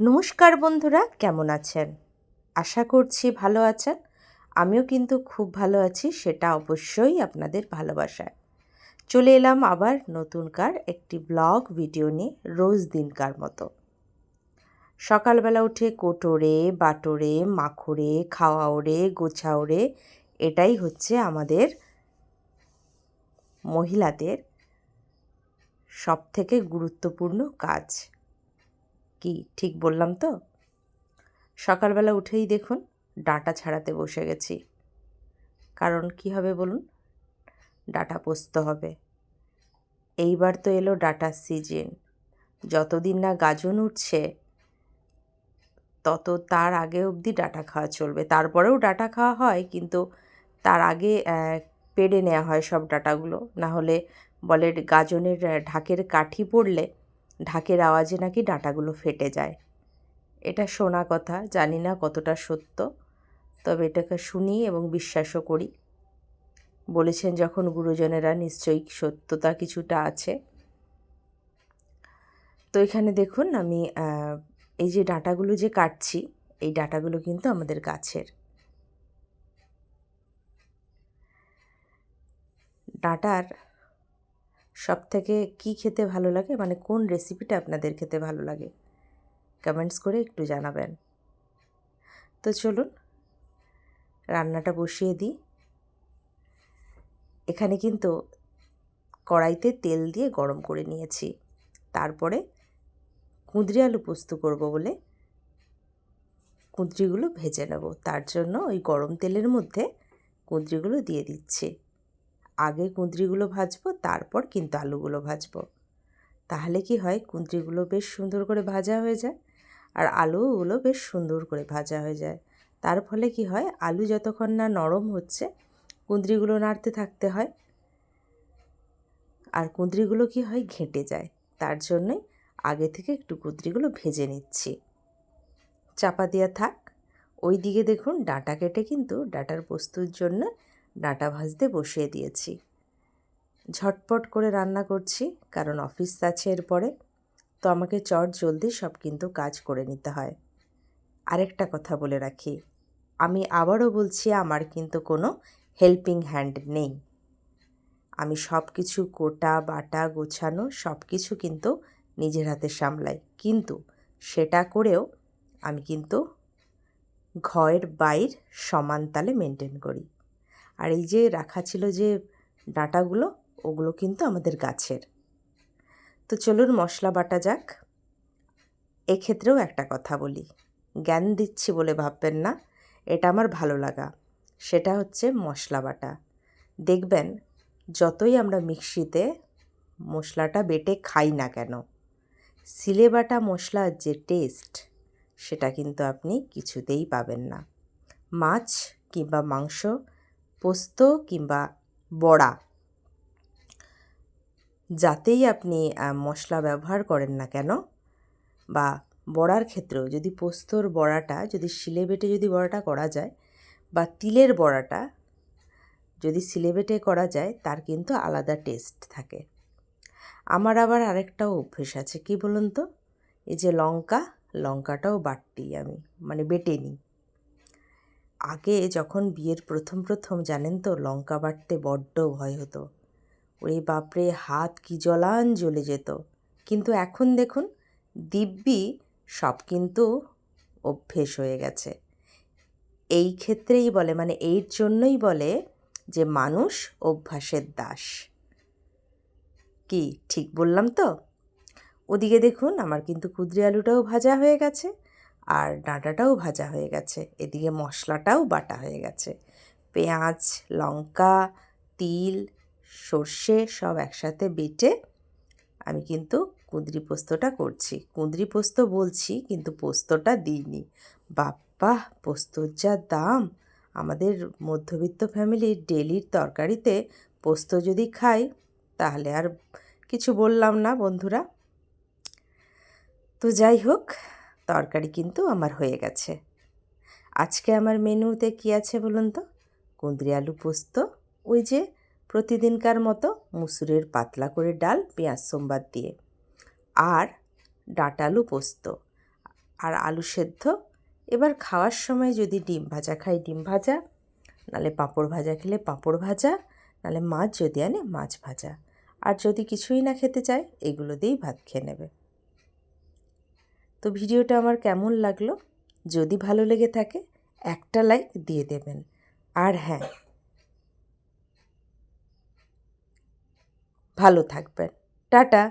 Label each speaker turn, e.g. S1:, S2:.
S1: নমস্কার বন্ধুরা, কেমন আছেন? আশা করছি ভালো আছেন। আমিও কিন্তু খুব ভালো আছি, সেটা অবশ্যই আপনাদের ভালোবাসায়। চলে এলাম আবার নতুনকার একটি ব্লগ ভিডিও নিয়ে রোজ দিনকার মতো। সকালবেলা উঠে কোটোরে, বাটোরে, মাখরে গোছা ওড়ে এটাই হচ্ছে আমাদের মহিলাদের সবথেকে গুরুত্বপূর্ণ কাজ। কি ঠিক বললাম তো? সকালবেলা উঠেই দেখুন ডাঁটা ছাড়াতে বসে গেছি। কারণ কি হবে বলুন? ডাটা পোস্ত হবে। এইবার তো এলো ডাটার সিজন। যতদিন না গাজন উঠছে, তত তার আগে অবধি ডাটা খাওয়া চলবে। তারপরেও ডাটা খাওয়া হয়, কিন্তু তার আগে পেড়ে নেওয়া হয় সব ডাটাগুলো। না হলে বলে গাজনের ঢাকের কাঠি পড়লে ঢাকের আওয়াজে নাকি ডাঁটাগুলো ফেটে যায়। এটা শোনা কথা, জানি না কতটা সত্য, তবে এটাকে শুনি এবং বিশ্বাসও করি। বলেছেন, যখন গুরুজনেরা নিশ্চয়ই সত্যতা কিছুটা আছে। তো এখানে দেখুন, আমি এই যে ডাঁটাগুলো যে কাটছি, এই ডাঁটাগুলো কিন্তু আমাদের গাছের। ডাঁটার সব থেকে কী খেতে ভালো লাগে? মানে কোন রেসিপিটা আপনাদের খেতে ভালো লাগে? কমেন্টস করে একটু জানাবেন। তো চলুন, রান্নাটা বসিয়ে দিই। এখানে কিন্তু কড়াইতে তেল দিয়ে গরম করে নিয়েছি। তারপরে কুঁদরি আলু পোস্ত করব বলে কুঁদরিগুলো ভেজে নেব। তার জন্য ওই গরম তেলের মধ্যে কুঁদরিগুলো দিয়ে দিচ্ছি। আগে কুঁদরিগুলো ভাজবো, তারপর কিন্তু আলুগুলো ভাজবো। তাহলে কি হয়? কুঁদরিগুলো বেশ সুন্দর করে ভাজা হয়ে যায় আর আলুগুলো বেশ সুন্দর করে ভাজা হয়ে যায়। তার ফলে কি হয়? আলু যতক্ষণ না নরম হচ্ছে, কুঁদরিগুলো নাড়তে থাকতে হয়। আর কুঁদরিগুলো কি হয়? ঘেঁটে যায়। তার জন্যই আগে থেকে একটু কুঁদরিগুলো ভেজে নিচ্ছি। চাপা দেওয়া থাক। ওই দিকে দেখুন, ডাঁটা কেটে কিন্তু ডাটার পোস্তুর জন্য ডাঁটা ভাজতে বসিয়ে দিয়েছি। ঝটপট করে রান্না করছি, কারণ অফিস আছে এরপরে। তো আমাকে চট জলদি সব কিন্তু কাজ করে নিতে হয়। আরেকটা কথা বলে রাখি, আমি আবারও বলছি আমার কিন্তু কোনো হেল্পিং হ্যান্ড নেই। আমি সব কিছু কোটা, বাটা, গোছানো সব কিছু কিন্তু নিজের হাতে সামলাই। কিন্তু সেটা করেও আমি কিন্তু ঘয়ের বাইর সমান তালে মেনটেন করি। আর এই যে রাখা ছিল যে ডাঁটাগুলো, ওগুলো কিন্তু আমাদের গাছের। তো চলুন মশলা বাটা যাক। এক্ষেত্রেও একটা কথা বলি। জ্ঞান দিচ্ছি বলে ভাববেন না, এটা আমার ভালো লাগা। সেটা হচ্ছে মশলা বাটা। দেখবেন, যতই আমরা মিক্সিতে মশলাটা বেটে খাই না কেন, সিলে বাটা মশলার যে টেস্ট, সেটা কিন্তু আপনি কিছুতেই পাবেন না। মাছ কিংবা মাংস পোস্ত কিংবা বড়া। যাতেই আপনি মশলা ব্যবহার করেন না কেন, বা বড়ার ক্ষেত্রেও যদি পোস্তর বড়াটা, যদি শিলে বেটে যদি বড়াটা করা যায়, বা তিলের বড়াটা যদি শিলে বেটে করা যায়, তার কিন্তু আলাদা টেস্ট থাকে। আমার আবার আরেকটাও অভ্যেস আছে, কি বলুন তো? এই যে লঙ্কা, লঙ্কাটাও বাটতেই আমি মানে বেটে নিই। আগে যখন বিয়ের প্রথম প্রথম জানেন তো, লঙ্কা বাটতে বড্ড ভয় হতো। ওরে বাপরে, হাত কি জলান জ্বলে যেত। কিন্তু এখন দেখুন, দিব্যি সব কিন্তু অভ্যেস হয়ে গেছে। এই ক্ষেত্রেই বলে মানে এর জন্যই বলে যে মানুষ অভ্যাসের দাস। কি, ঠিক বললাম তো? ওদিকে দেখুন, আমার কিন্তু কুদরি আলুটাও ভাজা হয়ে গেছে। আর ডাঁটাটাও ভাজা হয়ে গেছে। এদিকে মশলাটাও বাটা হয়ে গেছে। পেঁয়াজ, লঙ্কা, তিল, সর্ষে সব একসাথে বেটে আমি কিন্তু কুঁদরি পোস্তটা করছি। কুঁদরি পোস্ত বলছি কিন্তু পোস্তটা দিইনি। বাপ্পা পোস্তর যা দাম! আমাদের মধ্যবিত্ত ফ্যামিলির ডেলির তরকারিতে পোস্ত যদি খাই, তাহলে আর কিছু বললাম না বন্ধুরা। তো যাই হোক তরকারি কিন্তু আমার হয়ে গেছে। আজকে আমার মেনুতে কি আছে বলুন তো? কুঁদরি আলু পোস্ত, ওই যে প্রতিদিনকার মতো মুসুরের পাতলা করে ডাল, পেঁয়াজ সোমবার দিয়ে। আর ডাঁটালু পোস্ত। আর আলু সেদ্ধ। এবার খাওয়ার সময় যদি ডিম ভাজা খাই, ডিম ভাজা। নালে পাঁপড় ভাজা খেলে পাঁপড় ভাজা। নালে মাছ যদি আনে, মাছ ভাজা। আর যদি কিছুই না খেতে চায়, এগুলো দিয়েই ভাত খেয়ে নেবে। তো ভিডিওটা আমার কেমন লাগল? যদি ভালো লেগে থাকে, একটা লাইক দিয়ে দেবেন। আর হ্যাঁ ভালো থাকবেন। টাটা।